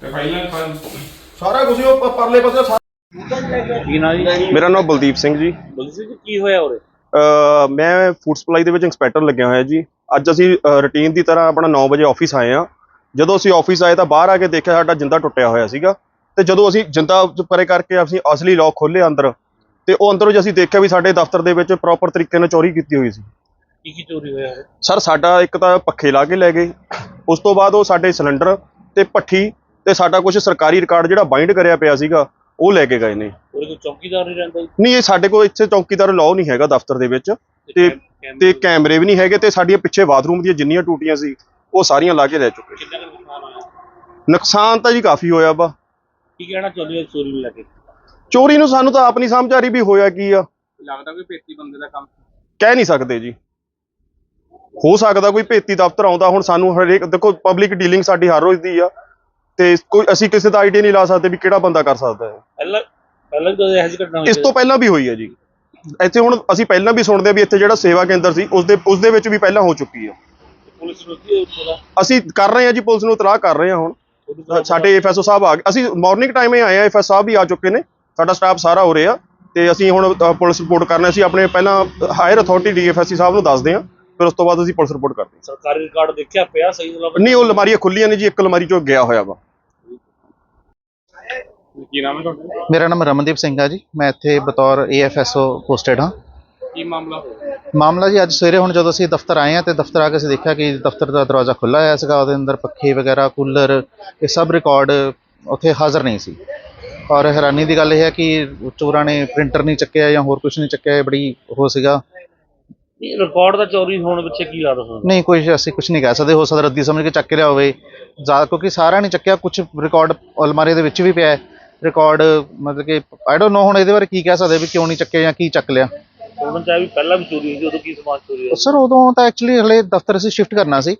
ਤੇ ਫਾਈਲਾਂ ਫਾਈਲ ਸਾਰਾ ਕੁਝ ਉਹ ਪ- ਪਰਲੇ ਪਾਸੇ ਸਾ- ਕੀ ਨਾ ਜੀ? ਮੇਰਾ ਨਾਮ ਬਲਦੀਪ ਸਿੰਘ ਜੀ। ਬਲਜੀ ਜੀ ਕੀ ਹੋਇਆ ਉਰੇ? ਅਹ ਮੈਂ ਫੂਡ ਸਪਲਾਈ ਦੇ ਵਿੱਚ ਇੰਸਪੈਕਟਰ ਲੱਗਿਆ ਹੋਇਆ ਜੀ। ਅੱਜ ਅਸੀਂ ਰੁਟੀਨ ਦੀ ਤਰ੍ਹਾਂ ਆਪਣਾ 9 ਵਜੇ ਆਫਿਸ ਆਏ ਆ ਜਦੋਂ ਅਸੀਂ ਆਫਿਸ ਆਏ ਤਾਂ ਬਾਹਰ ਆ ਕੇ ਦੇਖਿਆ ਸਾਡਾ ਜਿੰਦਾ ਟੁੱਟਿਆ ਹੋਇਆ ਸੀਗਾ। ਤੇ ਜਦੋਂ ਅਸੀਂ ਜਿੰਦਾ ਪਰੇ ਕਰਕੇ ਅਸੀਂ ਅਸਲੀ ਲੋਕ ਖੋਲੇ ਅੰਦਰ ਤੇ ਉਹ ਅੰਦਰੋਂ ਜੇ ਅਸੀਂ ਦੇਖਿਆ ਵੀ ਸਾਡੇ ਦਫ਼ਤਰ ਦੇ ਵਿੱਚ ਪ੍ਰੋਪਰ ਤਰੀਕੇ ਨਾਲ ਚੋਰੀ ਕੀਤੀ ਹੋਈ ਸੀ। ਕੀ ਕੀ ਚੋਰੀ ਹੋਇਆ ਉਰੇ? ਸਰ ਸਾਡਾ ਇੱਕ ਤਾਂ ਪੱਖੇ ਲਾ ਕੇ ਲੈ ਗਏ। ਉਸ ਤੋਂ ਬਾਅਦ ਉਹ ਸਾਡੇ ਸਿਲੰਡਰ ਤੇ ਪੱਠੀ ਤੇ ਸਾਡਾ ਕੁਝ ਸਰਕਾਰੀ ਰਿਕਾਰਡ ਜਿਹੜਾ ਬਾਈਂਡ ਕਰਿਆ ਪਿਆ ਸੀਗਾ ਉਹ ਲੈ ਕੇ ਗਏ ਨੇ। ਉਰੇ ਕੋਈ ਚੌਕੀਦਾਰ ਨਹੀਂ ਰਹਿੰਦਾ? ਜੀ ਨਹੀਂ ਇਹ ਸਾਡੇ ਕੋਲ ਇੱਥੇ ਚੌਕੀਦਾਰ ਲਾਅ ਨਹੀਂ ਹੈਗਾ ਦਫ਼ਤਰ ਦੇ ਵਿੱਚ। ਤੇ ਤੇ ਕੈਮਰੇ ਵੀ ਨਹੀਂ ਹੈਗੇ ਤੇ ਸਾਡੀਆਂ ਪਿੱਛੇ ਬਾਥਰੂਮ ਦੀਆਂ ਜਿੰਨੀਆਂ ਟੂਟੀਆਂ ਸੀ ਉਹ ਸਾਰੀਆਂ ਲਾ ਕੇ ਲੈ ਚੁੱਕੇ ਕਿੰਨਾ ਕੁ ਨੁਕਸਾਨ ਹੋਇਆ? ਨੁਕਸਾਨ ਤਾਂ ਜੀ ਕਾਫੀ ਹੋਇਆ ਵਾ। ਕੀ ਕਹਿਣਾ ਚਾਹੁੰਦੇ ਹੋ ਚੋਰੀ ਨੂੰ ਲੈ ਕੇ? ਚੋਰੀ ਨੂੰ ਸਾਨੂੰ ਤਾਂ ਆਪ ਨਹੀਂ ਸਮਝ ਆ ਰਹੀ ਵੀ ਹੋਇਆ ਕੀ ਆ। ਲੱਗਦਾ ਕੋਈ ਭੇਤੀ ਬੰਦੇ ਦਾ ਕੰਮ? ਕਹਿ ਨਹੀਂ ਸਕਦੇ ਜੀ। ਹੋ ਸਕਦਾ ਕੋਈ ਭੇਤੀ ਦਫ਼ਤਰ ਆਉਂਦਾ ਹੁਣ ਸਾਨੂੰ ਹਰੇਕ ਦੇਖੋ ਪਬਲਿਕ ਡੀਲਿੰਗ ਸਾਡੀ ਹਰ ਰੋਜ਼ ਦੀ ਆ। ਤੇ ਕੋਈ ਅਸੀਂ ਕਿਸੇ ਦਾ ਆਈਡੀਆ ਨਹੀਂ ਲਾ ਸਕਦੇ ਵੀ ਕਿਹੜਾ ਬੰਦਾ ਕਰ ਸਕਦਾ ਹੈ। ਪਹਿਲਾਂ ਪਹਿਲਾਂ ਵੀ ਕਦੇ ਇਹੋ ਜਿਹੀ ਘਟਨਾ ਹੋਈ ਇਸ ਤੋਂ ਪਹਿਲਾਂ ਵੀ ਹੋਈ ਹੈ ਜੀ। ਇੱਥੇ ਹੁਣ ਅਸੀਂ ਪਹਿਲਾਂ ਵੀ ਸੁਣਦੇ ਆ ਵੀ ਇੱਥੇ ਜਿਹੜਾ ਸੇਵਾ ਕੇਂਦਰ ਸੀ ਉਸ ਦੇ ਉਸ ਦੇ ਵਿੱਚ ਵੀ ਪਹਿਲਾਂ ਹੋ ਚੁੱਕੀ ਆ ਪੁਲਿਸ ਨੂੰ ਕੀ ਪਤਾ ਅਸੀਂ ਕਰ ਰਹੇ ਹਾਂ ਜੀ ਪੁਲਿਸ ਨੂੰ ਇਤਲਾਹ ਕਰ ਰਹੇ ਹਾਂ ਹੁਣ। ਸਾਡੇ ਐਫਐਸਓ ਸਾਹਿਬ ਆ ਗਏ। ਅਸੀਂ ਮਾਰਨਿੰਗ ਟਾਈਮ ਹੀ ਆਏ ਆ ਐਫਐਸ ਸਾਹਿਬ ਵੀ ਆ ਚੁੱਕੇ ਨੇ। ਸਾਡਾ ਸਟਾਫ ਸਾਰਾ ਹੋ ਰਿਹਾ। ਤੇ ਅਸੀਂ ਹੁਣ ਪੁਲਿਸ ਰਿਪੋਰਟ ਕਰਨਾ ਸੀ ਆਪਣੇ ਪਹਿਲਾਂ ਹਾਇਰ ਅਥਾਰਟੀ ਡੀਐਫਐਸਸੀ ਸਾਹਿਬ ਨੂੰ ਦੱਸਦੇ ਹਾਂ। ਫਿਰ ਉਸ ਤੋਂ ਬਾਅਦ ਅਸੀਂ ਪੁਲਿਸ ਰਿਪੋਰਟ ਕਰਦੇ ਸਰਕਾਰੀ ਰਿਕਾਰਡ ਦੇਖਿਆ ਪਿਆ ਸਹੀ ਹਾਂ ਨਹੀਂ ਉਹ ਅਲਮਾਰੀਆਂ ਖੁੱਲੀਆਂ ਨੇ ਜੀ ਇੱਕ ਅਲਮਾਰੀ ਚੋਂ ਗਿਆ ਹੋਇਆ ਵਾ। ਕੀ ਨਾਮ ਹੈ ਤੁਹਾਡਾ? ਮੇਰਾ ਨਾਮ ਰਮਨਦੀਪ ਸਿੰਘ ਆ ਜੀ। ਮੈਂ ਇੱਥੇ ਬਤੌਰ ਏਐਫਐਸਓ ਪੋਸਟਡ ਹਾਂ। ਕੀ ਮਾਮਲਾ ਹੋਇਆ? ਮਾਮਲਾ ਜੀ ਅੱਜ ਸਵੇਰੇ ਹੁਣ ਜਦੋਂ ਅਸੀਂ ਦਫ਼ਤਰ ਆਏ ਹਾਂ ਤੇ ਦਫ਼ਤਰ ਆ ਕੇ ਅਸੀਂ ਦੇਖਿਆ ਕਿ ਦਫ਼ਤਰ ਦਾ ਦਰਵਾਜ਼ਾ ਖੁੱਲਾ ਹੋਇਆ ਸੀਗਾ ਉਹਦੇ ਅੰਦਰ ਪੱਖੇ ਵਗੈਰਾ ਕੂਲਰ ਇਹ ਸਭ ਰਿਕਾਰਡ ਉੱਥੇ ਹਾਜ਼ਰ ਨਹੀਂ ਸੀ। ਔਰ ਹੈਰਾਨੀ ਦੀ ਗੱਲ ਇਹ ਹੈ ਕਿ ਚੋਰਾਂ ਨੇ ਪ੍ਰਿੰਟਰ ਨਹੀਂ ਚੱਕਿਆ ਜਾਂ ਹੋਰ ਕੁਝ ਨਹੀਂ ਚੱਕਿਆ ਇਹ ਬੜੀ ਉਹ ਸੀਗਾ। ਨਹੀਂ ਰਿਕਾਰਡ ਦਾ ਚੋਰੀ ਹੋਣ ਪਿੱਛੇ ਕੀ ਲੱਗਦਾ ਤੁਹਾਨੂੰ ਨਹੀਂ ਕੋਈ ਅਸੀਂ ਕੁਝ ਨਹੀਂ ਕਹਿ ਸਕਦੇ ਹੋ ਸਕਦਾ ਰੱਦੀ ਸਮਝ ਕੇ ਚੱਕ ਲਿਆ ਹੋਵੇ। ਜ਼ਿਆਦਾ ਕਿਉਂਕਿ ਸਾਰਾ ਨਹੀਂ ਚੱਕਿਆ ਕੁਝ ਰਿਕਾਰਡ ਅਲਮਾਰੀ ਦੇ ਵਿੱਚ ਵੀ ਪਿਆ ਹੈ। ਰਿਕਾਰਡ ਮਤਲਬ ਕਿ ਆਈ ਡੋਨਟ ਨੋ ਹੁਣ ਇਹਦੇ ਬਾਰੇ ਕੀ ਕਹਿ ਸਕਦੇ ਵੀ ਕਿਉਂ ਨਹੀਂ ਚੱਕਿਆ ਜਾਂ ਕੀ ਚੱਕ ਲਿਆ। ਉਹਨਾਂ ਚਾਹ ਵੀ ਪਹਿਲਾਂ ਵੀ ਚੋਰੀ ਹੋਈ ਸੀ ਉਦੋਂ ਕੀ ਸਮਾਨ ਚੋਰੀ ਹੋਇਆ? ਸਰ ਉਦੋਂ ਤਾਂ ਐਕਚੁਅਲੀ ਹਲੇ ਦਫ਼ਤਰ ਅਸੀਂ ਸ਼ਿਫਟ ਕਰਨਾ ਸੀ।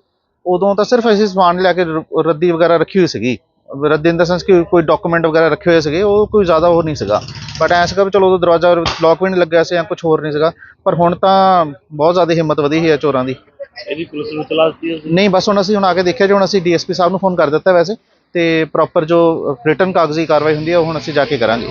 ਉਦੋਂ ਤਾਂ ਸਿਰਫ ਅਸੀਂ ਸਮਾਨ ਲਿਆ ਕੇ ਰ- ਰੱਦੀ ਵਗੈਰਾ ਰੱਖੀ ਹੋਈ ਸੀਗੀ। ਰੱਦੀ ਇਨ ਦਾ ਸੈਂਸ ਕਿ ਕੋਈ ਡਾਕੂਮੈਂਟ ਵਗੈਰਾ ਰੱਖੇ ਹੋਏ ਸੀਗੇ ਉਹ ਕੋਈ ਜ਼ਿਆਦਾ ਉਹ ਨਹੀਂ ਸੀਗਾ। ਬਟ ਐਂ ਸੀਗਾ ਵੀ ਚਲੋ ਉਦੋਂ ਦਰਵਾਜ਼ਾ ਲੌਕ ਵੀ ਨਹੀਂ ਲੱਗਿਆ ਸੀ ਜਾਂ ਕੁਝ ਹੋਰ ਨਹੀਂ ਸੀਗਾ। ਪਰ ਹੁਣ ਤਾਂ ਬਹੁਤ ਜ਼ਿਆਦਾ ਹਿੰਮਤ ਵਧੀ ਹੈ ਚੋਰਾਂ ਦੀ। ਇਹਦੀ ਪੁਲਿਸ ਨੂੰ ਤਲਾਸ਼ ਦੀ ਨਹੀਂ ਬਸ ਹੁਣ ਅਸੀਂ ਹੁਣ ਆ ਕੇ ਦੇਖਿਆ ਜੀ ਹੁਣ ਅਸੀਂ ਡੀਐਸਪੀ ਸਾਹਿਬ ਨੂੰ ਫੋਨ ਕਰ ਦਿੱਤਾ ਵੈਸੇ। ਤੇ ਪ੍ਰੋਪਰ ਜੋ ਰਿਟਰਨ ਕਾਗਜ਼ੀ ਕਾਰਵਾਈ ਹੁੰਦੀ ਹੈ ਉਹ ਹੁਣ ਅਸੀਂ ਜਾ ਕੇ ਕਰਾਂਗੇ।